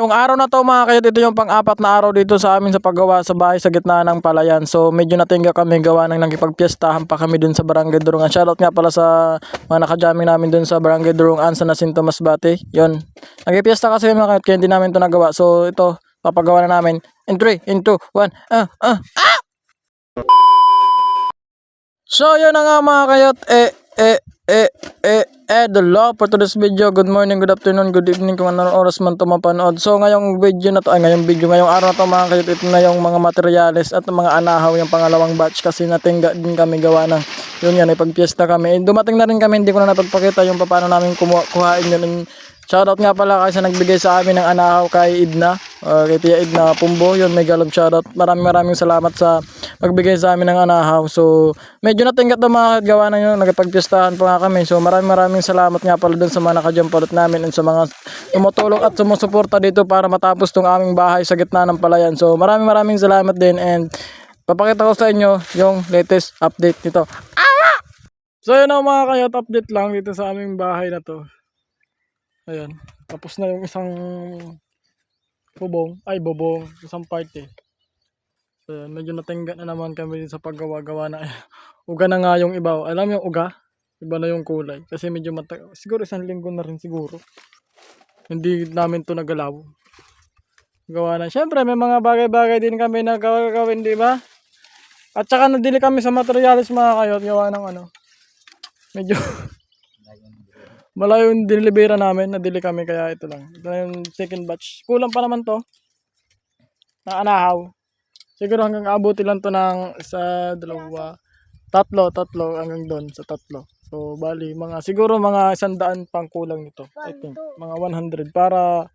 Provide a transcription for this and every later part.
Yung araw na to mga kayot, ito yung pang-apat na araw dito sa amin sa paggawa sa bahay sa gitna ng palayan. So medyo natingga kami gawa ng nagipagpiestahan pa kami dun sa Barangay Durungan. Shoutout nga pala sa mga nakajaming namin dun sa Barangay Durungan sa Nasinto Masbate. Yun. Nagpiesta kasi mga kayot kaya hindi namin to nagawa. So ito, papagawa na namin. In 3, in 2, 1, ah, ah, ah! So yun na nga mga kayot, eh, eh, eh, law for today's video. Good morning, good afternoon, good evening kung anong oras man ito mapanood. So ngayong video na to, ay ngayong video, ngayong araw na to mga kayot, ito na yung mga materyales at mga anahaw yung pangalawang batch kasi natingga din kami gawa ng yun yan, ipagpiesta kami. Eh, dumating na rin kami, hindi ko na napagpakita yung paano namin kumuha, kuhain yun. And Shoutout nga pala kasi nagbigay sa amin ng anahaw kay Idna, uh, kay Tia Idna Pumbo. Yun, may galab shoutout. Maraming maraming salamat sa pagbigay sa amin ng anahaw. So, medyo natingkat na mga gawa na yun. Nagpagpistahan pa nga kami. So, maraming maraming salamat nga pala dun sa mga nakajampalot namin and sa mga tumutulong at sumusuporta dito para matapos tong aming bahay sa gitna ng palayan. So, maraming maraming salamat din and papakita ko sa inyo yung latest update nito. So, yun ang mga kayot update lang dito sa aming bahay na to. Ayan. Tapos na yung isang bubong. Ay, bubong. Isang party. So. Medyo natingga na naman kami sa paggawa-gawa na. uga na nga yung iba. Alam yung uga? Iba na yung kulay. Kasi medyo mata... Siguro isang linggo na rin siguro. Hindi namin to nagalaw. Gawa na. Siyempre, may mga bagay-bagay din kami na gawin, di ba? At saka nadili kami sa materialis mga kayot. Gawa ng ano. Medyo... Malayo yung dinilibera namin, nadili kami kaya ito lang. Ito na yung second batch. Kulang pa naman to. Na anahaw. Siguro hanggang abuti lang to ng sa dalawa, tatlo, tatlo hanggang doon sa tatlo. So bali mga siguro mga isandaan pang kulang nito. I think mga 100 para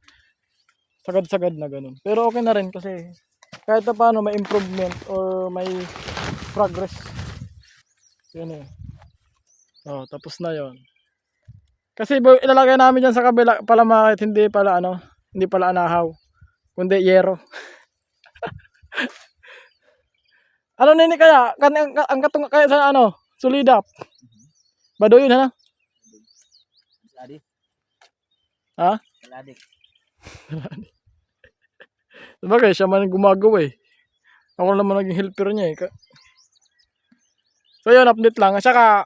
sagad-sagad na ganun. Pero okay na rin kasi kahit pa paano may improvement or may progress. Yan eh. Oh, tapos na 'yon. Kasi ilalagay namin dyan sa kabila pala makit hindi pala ano, hindi pala anahaw. Kundi yero. ano nini kaya? Kan ang, ang katong kaya sa ano? Sulidap. Baduyin ha? Ladi. Ha? Ladi. Sabagay, siya man gumagawa eh. Ako naman naging helper niya eh. So yun, update lang. Saka,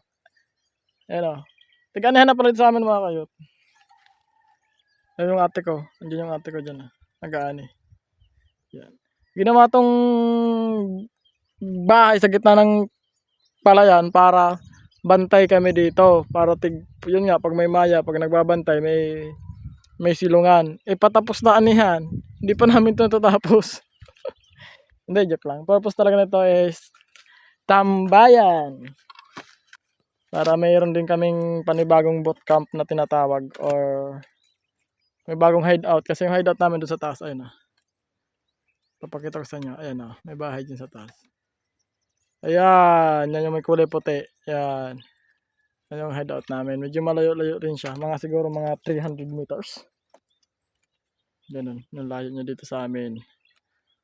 ayun o. Tiganahan na pala sa amin mga kayot. Ayun yung ate ko. Andiyan yung ate ko dyan. ah. Nag-aani. Yan. Ginawa tong bahay sa gitna ng palayan para bantay kami dito. Para tig, yun nga, pag may maya, pag nagbabantay, may may silungan. Eh, patapos na anihan. Hindi pa namin ito natatapos. Hindi, joke lang. Purpose talaga nito is tambayan. Para mayroon din kaming panibagong bootcamp na tinatawag or may bagong hideout. Kasi yung hideout namin doon sa taas, ayun na. Papakita ko sa inyo. Ayan na, may bahay dyan sa taas. Ayan, yan yung may kulay puti. Ayan. Yan yung hideout namin. Medyo malayo-layo rin siya. Mga siguro mga 300 meters. Ganun, yung layo niya dito sa amin.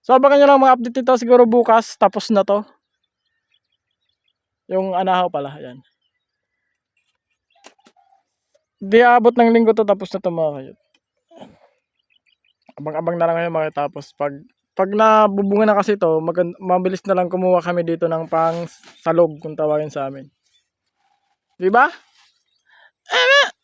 So, abangan nyo lang mga update nito siguro bukas. Tapos na to. Yung anahaw pala, ayan. Di abot ng linggo to tapos na to mga kayot. Abang-abang na lang ngayon makitapos. Pag, pag nabubunga na kasi to, magand- mabilis na lang kumuha kami dito ng pang salog kung tawagin sa amin. Di ba? Eh,